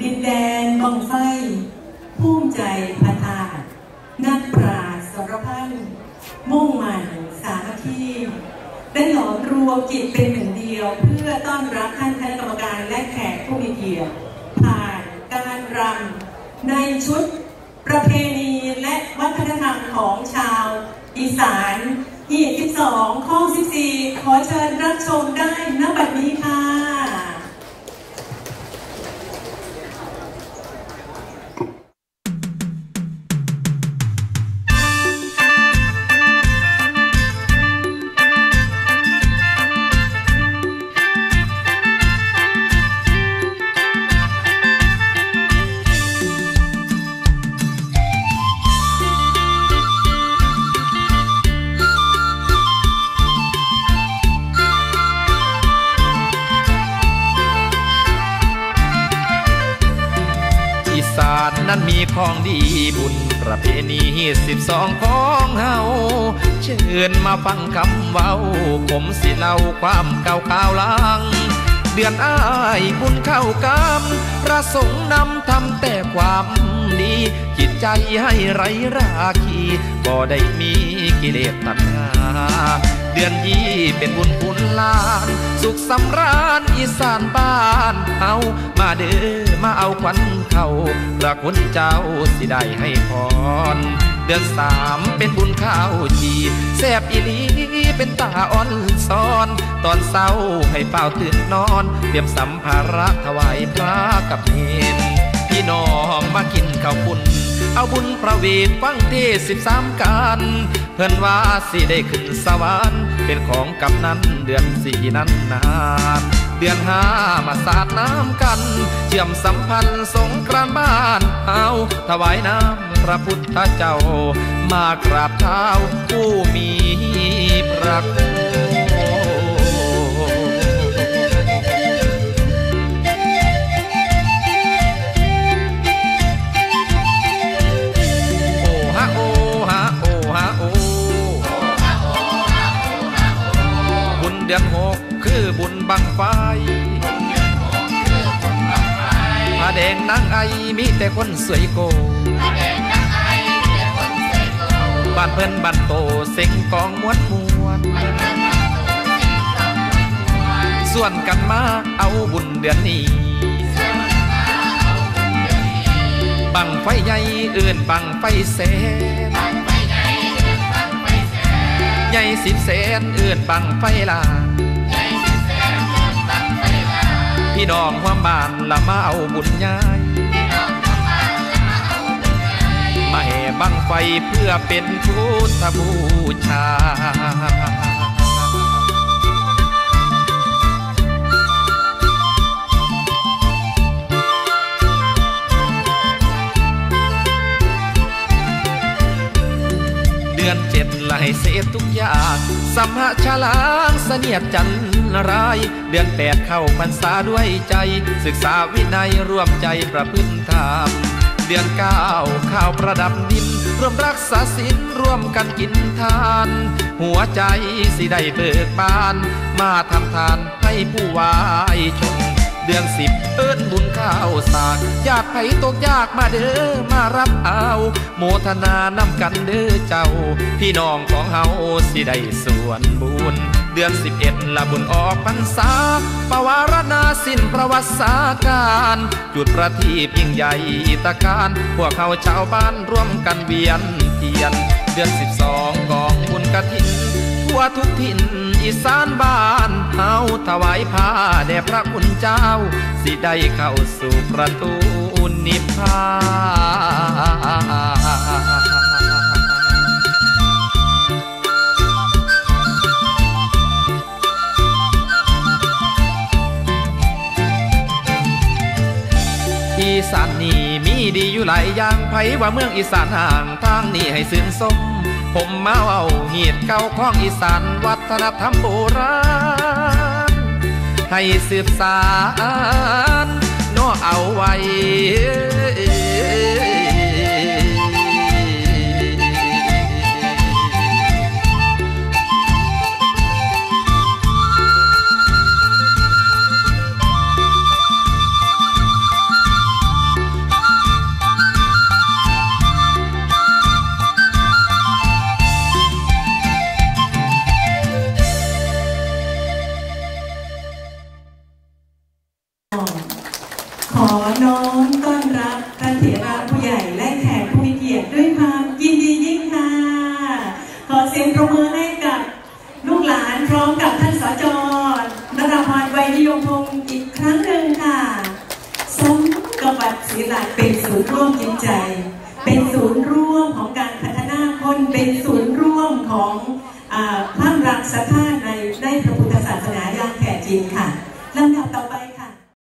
ดินแดนบังไฟภูมิใจพัฒนานักปราศสรพันธ์มุ่งมั่นสามัคคีได้หลอมรวมจิตเป็นหนึ่งเดียว เพื่อต้อนรับท่านคณะกรรมการและแขกผู้มีเกียรติผ่านการรำในชุดประเพณีและวัฒนธรรมของชาวอีสาน22ข้อ14 ขอเชิญรับชมได้ณบัดนี้ค่ะ นั้นมีของดีบุญประเพณีสิบสองของเฮาเชิญมาฟังคำเว้าผมสิเล่าความเก่าข่าวลัง เดือนอ้ายบุญเข้ากรรมประสงค์นำทำแต่ความดี จิตใจให้ไรราคีบ่ได้มีกิเลสตัณหา เดือนยี่เป็นบุญคุณลาน สุขสำราญอีสานบ้านเอามาเด้อมาเอาควันเขาพระคุณเจ้าสิได้ให้พร เดือนสามเป็นบุญข้าวจีแซบอีลีเป็นตาอ่อนซ้อน ตอนเศร้าให้เป่าตื่นนอนเตรียมสัมภาระถวายพระกับเนนพี่น้องมากิน เอาบุญประเวทฟังเทศสิบสามการเพื่อนว่าสิได้ขึ้นสวรรค์เป็นของกำนันเดือนสี่นั้นนานเดือนห้ามาสาดน้ำกัน เชื่อมสัมพันธ์สงกรานบ้านเอาถวายน้ำพระพุทธเจ้ามากราบเท้าผู้มีพระคุณ ดือนหกคือบุญบังไฟผ้าแดงนางไอมีแต่คนสวยโกบ้านเพิ่นบ้านโตเซ็งกองมวนมวนส่วนกันมาเอาบุญเดือนนี้บังไฟใหญ่เอื่นบังไฟ แสนใหญ่สิบแสนเอื่นบังไฟลาพี่น้องความบ้านละมาเอาบุญยายมาแห่บังไฟเพื่อเป็นพุทธบูชา เจ็ดไหลเสียทุกอย่างสัมหชลางเสนียดจันราย เดือนแปดเข้าพรรษาด้วยใจ ศึกษาวินัยร่วมใจประพฤติธรรมเดือนเก้าข้าวประดับดิน ร่วมรักษาศีลร่วมกันกินทาน หัวใจสิได้เบิกบาน มาทำทานให้ผู้วายชน เดือนสิบเอิ้นบุญข้าวสากญาติไผตกยากมาเด้อมารับเอาโมทนานำกันเด้อเจ้า พี่น้องของเฮาสิได้ส่วนบุญ เดือนสิบเอ็ดละบุญออกพรรษาปวารณาสิ้นประวัติศาการ จุดประทีปยิ่งใหญ่ตะการ พวกเขาชาวบ้านร่วมกันเวียนเทียน เดือนสิบสองกองบุญกระ ทุกถิ่นอีสานบ้านเฮาถวายผ้าแด่พระคุณเจ้า สิได้เข้าสู่ประตูนิพพานอีสานนี่มีดีอยู่หลายอย่างไผว่าเมืองอีสานห่างทางนี่ให้ซื่นสม ผมมาเอาเหียดเก่าของอีสานวัฒนธรรมโบราณ ให้สืบสานนอเอาไว้ ขอน้อมต้อนรับท่านเถระผู้ใหญ่และแขกผู้มีเกียรติด้วยความยินดียิ่งค่ะ ขอเสียงประมือให้กับลูกหลานพร้อมกับท่านสจนราพรไวยนิยมพงศ์อีกครั้งหนึ่งค่ะสมกับวัดศรีลักเป็นศูนย์ร่วมจิตใจ เป็นศูนย์